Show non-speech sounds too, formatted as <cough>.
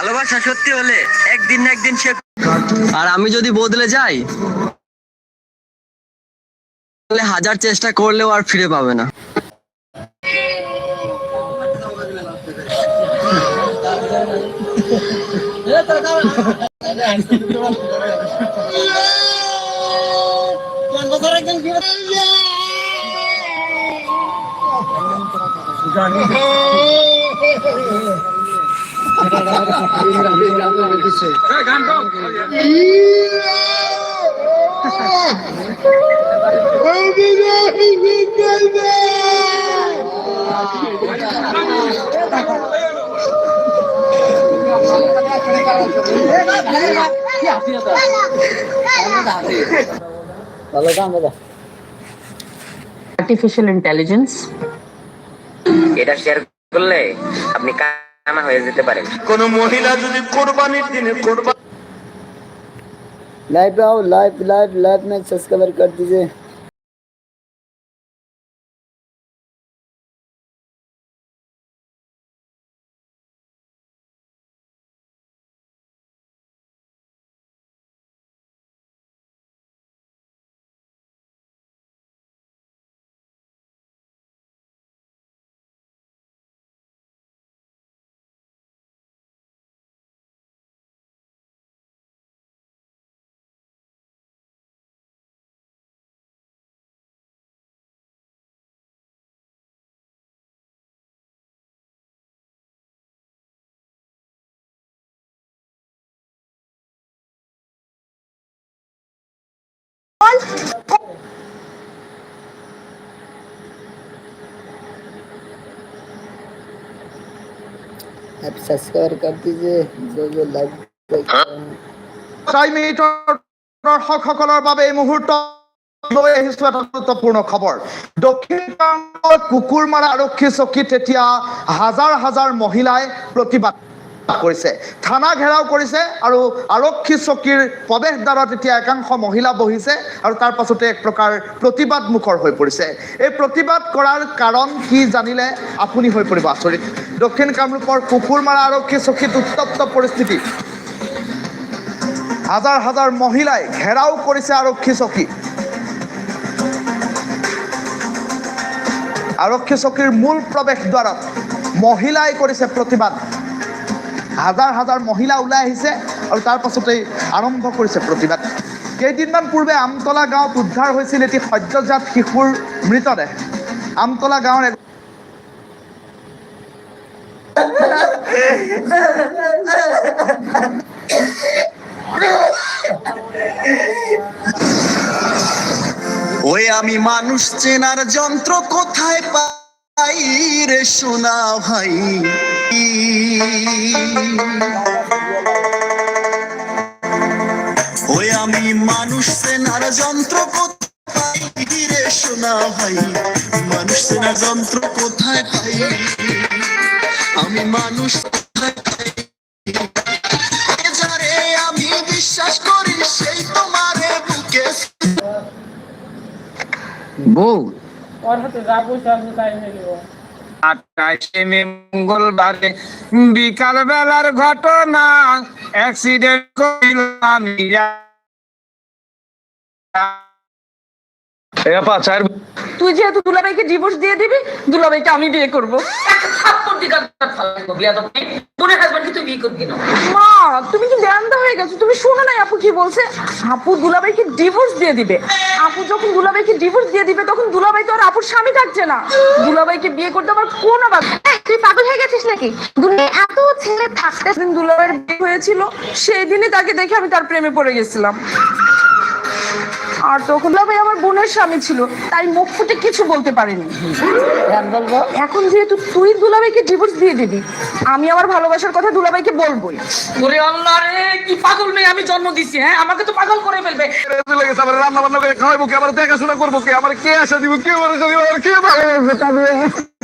ভালোবাসা সত্যি হলে একদিন না একদিন সে আর আমি যদি বদলে যাই তাহলে হাজার চেষ্টা করলেও আর ফিরে পাবে না। <laughs> আর্টিফিশিয়াল ইন্টেলিজেন্স এটা শেয়ার করলে আপনি কানা হয়ে যেতে পারেন কোন মহিলা যদি কোরবানির দিনে কোরবানি लाइव पे आओ लाइव लाइव लाइव में सब्सक्राइब कर दीजिए आप सब्सक्राइब कर दीजिए जो जो लाइव देख रहे हैं ছয় মিনিটৰ দৰ্শকসকলৰ বাবে এই মুহূৰ্ত লৈ আহিছো এটা গুৰুত্বপূৰ্ণ খবৰ দক্ষিণ প্ৰান্তৰ কুকুৰমাৰা আৰক্ষী চকীত এতিয়া হাজাৰ হাজাৰ মহিলাই প্ৰতিবাদ কৰিছে থানা ঘেৰাও কৰিছে আৰু আৰক্ষী চকীৰ প্ৰৱেশদ্বাৰত এতিয়া একাংশ মহিলা বহিছে আৰু তাৰ পাছতে এক প্ৰকাৰ প্ৰতিবাদ মুখৰ হৈ পৰিছে এই প্ৰতিবাদ কৰাৰ কাৰণ কি জানিলে আপুনি হৈ পৰিব আচৰিত দক্ষিণ কামৰূপৰ কুকুৰমাৰা আৰক্ষী চকীত উত্তপ্ত পৰিস্থিতি হাজাৰ হাজাৰ মহিলাই ঘেৰাও কৰিছে আৰক্ষী চকী আৰক্ষী চকীৰ মূল প্ৰৱেশ দ্বাৰত মহিলাই কৰিছে প্ৰতিবাদ। হাজাৰ হাজাৰ মহিলা ওলাই আহিছে আৰু তাৰ পাছতেই আৰম্ভ কৰিছে প্ৰতিবাদ। কেইদিনমান পূৰ্বে আমতলা গাঁৱত উদ্ধাৰ হৈছিল এটি সদ্যজাত শিশুৰ মৃতদেহ। আমতলা গাঁৱৰ এক ওই আমি মানুষ চেনার যন্ত্র কোথায় পাই রে সোনা ভাই? ওই আমি মানুষ চেনার যন্ত্র কোথায় পাই রে সোনা ভাই? মানুষ চেনার যন্ত্র কোথায় পাই? আমি মানুষ যারে আমি বিশ্বাস করি সেই তোমারে বুকে বউ। মে মঙ্গলবারে বিকাল বেলার ঘটনা অ্যাক্সিডেন্ট করিলাম তুই যেহেতু দুলাভাইকে ডিভোর্স দিয়ে দিবি দুলাভাইকে আমি বিয়ে করব। হাজবেন্ডকে তুই বিয়ে করবি না? মা তুমি কি হয়ে গেছো? তুমি শোনো না আপু কি বলছে? আপু দুলাভাইকে ডিভোর্স দিয়ে দিবে। আপু যখন দুলাভাইকে ডিভোর্স দিয়ে দিবে তখন দুলাভাই তো আর আপুর স্বামী থাকছে না। দুলাভাইকে বিয়ে করতে আমার কোন আবার তুই পাগল হয়ে গেছিস নাকি? দুনিয়ায় এত ছেলে থাকতে দিন দুলাভাইয়ের বিয়ে হয়েছিল সেই দিনই তাকে দেখে আমি তার প্রেমে পড়ে গেছিলাম। আর তখন ভাই আমার বোনের স্বামী ছিল তাই মুখ ফুটে কিছু বলতে পারেনি। এখন যেহেতু তুই দুলাভাইকে ডিভোর্স দিয়ে দিবি আমি আমার ভালোবাসার কথা দুলাভাইকে বলবোই। ওরে আল্লাহ রে কি পাগল মেয়ে আমি জন্ম দিছি হ্যাঁ? আমাকে তো পাগল করে ফেলবে। চলে গেছে আমার রান্না বান্না করে খাওয়াবো কে? আমার দেখাশোনা করব কে? আমার কে আসা দিব? কে আমার কে ভালো